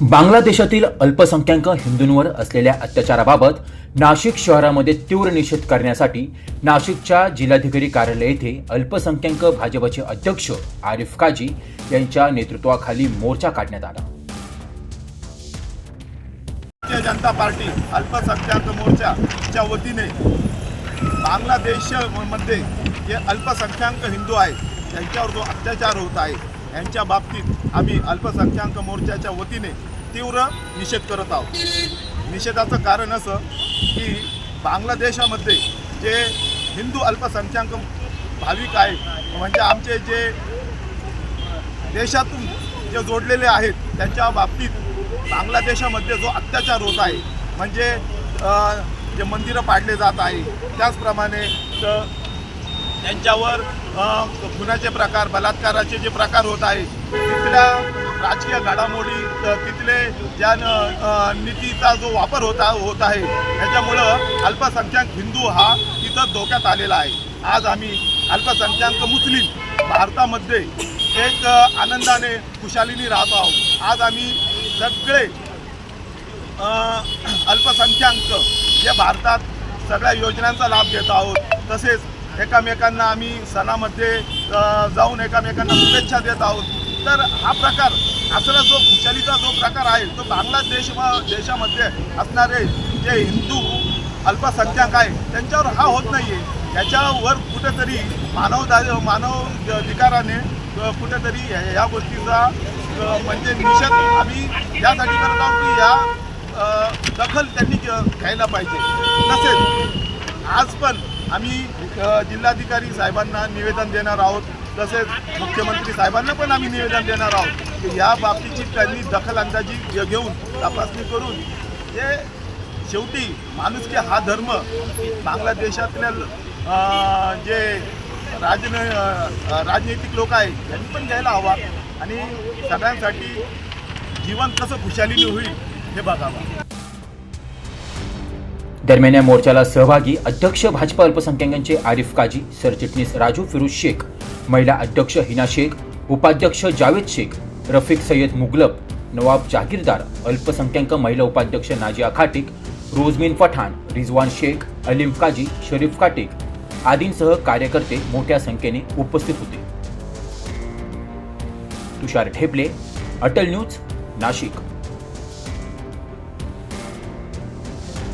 बांगलादेशातील अल्पसंख्याक हिंदूंवर असलेल्या अत्याचाराबाबत नाशिक शहरामध्ये तीव्र निषेध करण्यासाठी नाशिकच्या जिल्हाधिकारी कार्यालय येथे अल्पसंख्याक भाजपचे अध्यक्ष आरिफ काजी यांच्या नेतृत्वाखाली मोर्चा काढण्यात आला. भारतीय जनता पार्टी अल्पसंख्याक मोर्चाच्या वतीने बांगलादेशमध्ये जे अल्पसंख्याक हिंदू आहेत त्यांच्यावर जो अत्याचार होत आहे यांच्या बाबतीत आम्ही अल्पसंख्याक मोर्चाच्या वतीने तीव्र निषेध करत आहोत. निषेधाचं कारण असं की बांगलादेशामध्ये जे हिंदू अल्पसंख्याक भाविक आहेत म्हणजे आमचे जे देशातून जे जोडलेले आहेत त्यांच्या बाबतीत बांगलादेशामध्ये जो अत्याचार होत आहे म्हणजे जे मंदिरं पाडले जात आहे त्याचप्रमाणे त्यांच्यावर खुनाचे प्रकार बलात्काराचे जे प्रकार होत आहे तिथल्या राजकीय घडामोडी तिथले ज्या नीतीचा जो वापर होता होत आहे त्याच्यामुळं अल्पसंख्याक हिंदू हा तिथं धोक्यात आलेला आहे. आज आम्ही अल्पसंख्याक मुस्लिम भारतामध्ये एक आनंदाने खुशालीने राहतो आहोत. आज आम्ही सगळे अल्पसंख्याक जे भारतात सगळ्या योजनांचा लाभ घेत आहोत तसेच एकामेकांना आम्ही सणामध्ये जाऊन एकामेकांना शुभेच्छा देत आहोत. तर हा प्रकार असला जो खुशालीचा जो प्रकार आहे तो बांगलादेश म- देशामध्ये असणारे जे हिंदू अल्पसंख्याक आहे त्यांच्यावर हा होत नाही आहे याच्यावर कुठेतरी मानव मानव अधिकाराने कुठेतरी या- या गोष्टीचा म्हणजे निषेध आम्ही यासाठी करत आहोत की या दखल त्यांनी घ्यायला पाहिजे. तसेच आज पण आम्ही जिल्हाधिकारी साहेबांना निवेदन देणार आहोत तसेच मुख्यमंत्री साहेबांना पण आम्ही निवेदन देणार आहोत की या बाबतीची त्यांनी दखल अंदाजी घेऊन तपासणी करून जे शेवटी माणुसकी हा धर्म बांगलादेशातल्या जे राजन राजनैतिक लोक आहेत यांनी पण घ्यायला हवा आणि सगळ्यांसाठी जीवन कसं खुशालीने होईल हे बघावं. दरम्यान या मोर्चाला सहभागी अध्यक्ष भाजपा अल्पसंख्याकांचे आरिफ काजी सरचिटणीस राजू फिरोज शेख महिला अध्यक्ष हिना शेख उपाध्यक्ष जावेद शेख रफिक सय्यद मुगलब नवाब जागीरदार अल्पसंख्याक महिला उपाध्यक्ष नाजिया खाटिक रोजमीन पठाण रिजवान शेख अलीम काजी शरीफ काटिक आदींसह कार्यकर्ते मोठ्या संख्येने उपस्थित होते. तुषार ढेपले अटल न्यूज नाशिक.